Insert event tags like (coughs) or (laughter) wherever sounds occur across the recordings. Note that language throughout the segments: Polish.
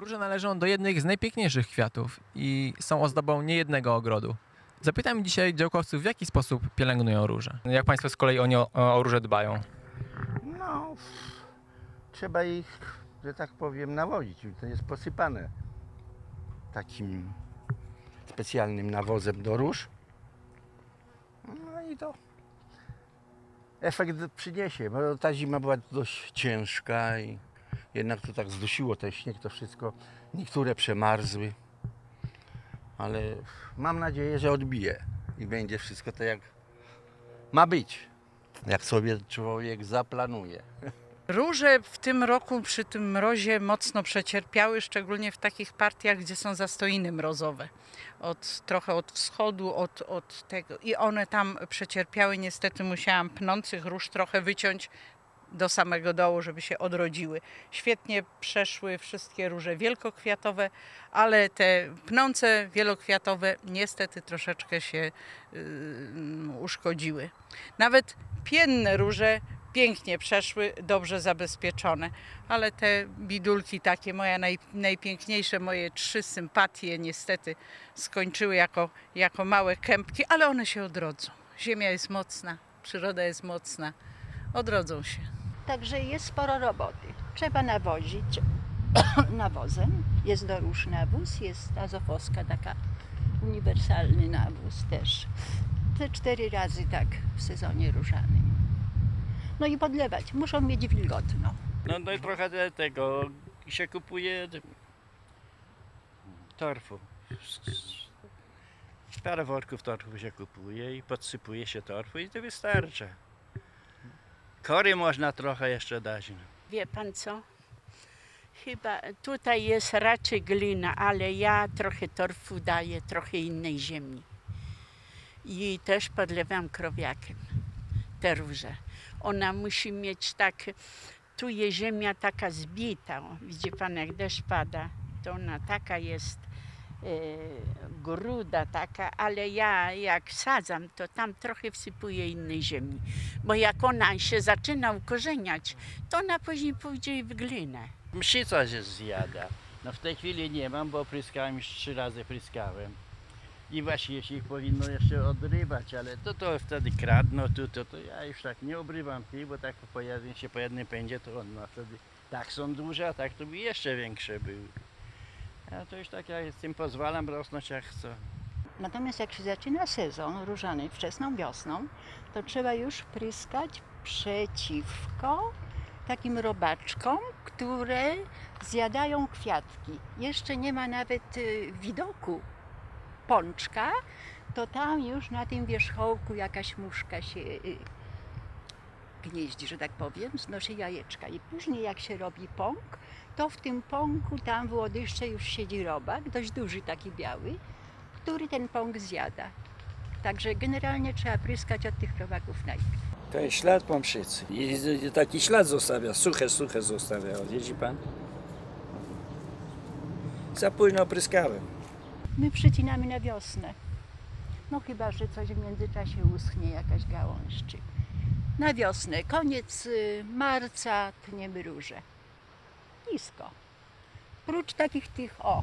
Róże należą do jednych z najpiękniejszych kwiatów i są ozdobą niejednego ogrodu. Zapytam dzisiaj działkowców, w jaki sposób pielęgnują róże. Jak Państwo z kolei o, o róże dbają? No, trzeba ich, że tak powiem, nawozić. To jest posypane takim specjalnym nawozem do róż. No i to efekt przyniesie, bo ta zima była dość ciężka i jednak to tak zdusiło ten śnieg, to wszystko. Niektóre przemarzły, ale mam nadzieję, że odbije i będzie wszystko tak jak ma być, jak sobie człowiek zaplanuje. Róże w tym roku przy tym mrozie mocno przecierpiały, szczególnie w takich partiach, gdzie są zastoiny mrozowe. Od, trochę od wschodu, od, od tego. I one tam przecierpiały. Niestety musiałam pnących róż trochę wyciąć do samego dołu, żeby się odrodziły. Świetnie przeszły wszystkie róże wielkokwiatowe, ale te pnące wielokwiatowe niestety troszeczkę się yy, uszkodziły. Nawet pienne róże pięknie przeszły, dobrze zabezpieczone, ale te bidulki takie, moja naj, najpiękniejsze, moje trzy sympatie niestety skończyły jako, jako małe kępki, ale one się odrodzą. Ziemia jest mocna, przyroda jest mocna, odrodzą się. Także jest sporo roboty. Trzeba nawozić (coughs) nawozem. Jest do róż nawóz, jest azofoska taka uniwersalny nawóz też. Te cztery razy tak w sezonie różanym. No i podlewać. Muszą mieć wilgotno. No, no i trochę te- tego się kupuje torfu. Parę worków torfu się kupuje i podsypuje się torfu i to wystarczy. Kory można trochę jeszcze dać. no. Wie pan co? Chyba tutaj jest raczej glina, ale ja trochę torfu daję, trochę innej ziemi. I też podlewam krowiakiem te róże. Ona musi mieć tak, tu jest ziemia taka zbita. Widzi pan, jak deszcz pada, to ona taka jest gruda taka, ale ja jak sadzam, to tam trochę wsypuję innej ziemi. Bo jak ona się zaczyna ukorzeniać, to ona później pójdzie w glinę. Mszyca się zjada. No w tej chwili nie mam, bo pryskałem już trzy razy pryskałem. I właśnie się ich powinno jeszcze odrywać, ale to to wtedy kradną, tu, to, to ja już tak nie obrywam tych, bo tak po jednym się po jednym pędzie, to on ma wtedy tak są duże, a tak to by jeszcze większe były. A to już tak ja tym pozwalam rosnąć jak chcę. Natomiast jak się zaczyna sezon różany wczesną wiosną, to trzeba już pryskać przeciwko takim robaczkom, które zjadają kwiatki. Jeszcze nie ma nawet y, widoku pączka, to tam już na tym wierzchołku jakaś muszka się y, gnieździ, że tak powiem, znosi jajeczka. I później jak się robi pąk, to w tym pąku tam w łodyżce już siedzi robak, dość duży taki biały, który ten pąk zjada. Także generalnie trzeba pryskać od tych robaków najpierw. To jest ślad po mszycy. I taki ślad zostawia, suche, suche zostawia. Widzi pan? Za późno pryskałem. My przycinamy na wiosnę. No chyba, że coś w międzyczasie uschnie, jakaś gałąź czy... Na wiosnę, koniec y, marca tniemy róże. Nisko. Prócz takich tych, o,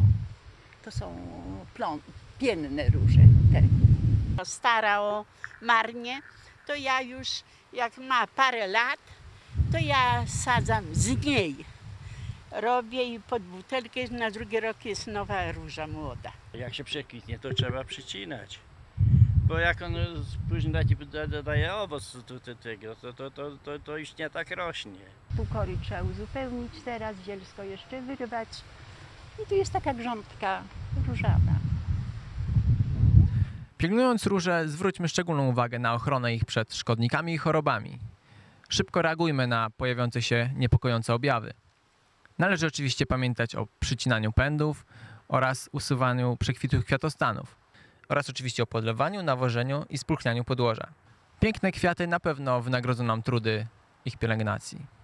to są plon, pienne róże, te. Stara o marnie, to ja już jak ma parę lat, to ja sadzam z niej. Robię i pod butelkę, na drugi rok jest nowa róża młoda. Jak się przekwitnie, to trzeba przycinać. Bo jak on z- później da ci- da- da- daje owoc to, to, tego, to, to, to, to, to już nie tak rośnie. Tu kory trzeba uzupełnić teraz, zielsko jeszcze wyrwać. I tu jest taka grządka różana. Pielęgnując róże, zwróćmy szczególną uwagę na ochronę ich przed szkodnikami i chorobami. Szybko reagujmy na pojawiające się niepokojące objawy. Należy oczywiście pamiętać o przycinaniu pędów oraz usuwaniu przekwitłych kwiatostanów oraz oczywiście o podlewaniu, nawożeniu i spulchnianiu podłoża. Piękne kwiaty na pewno wynagrodzą nam trudy ich pielęgnacji.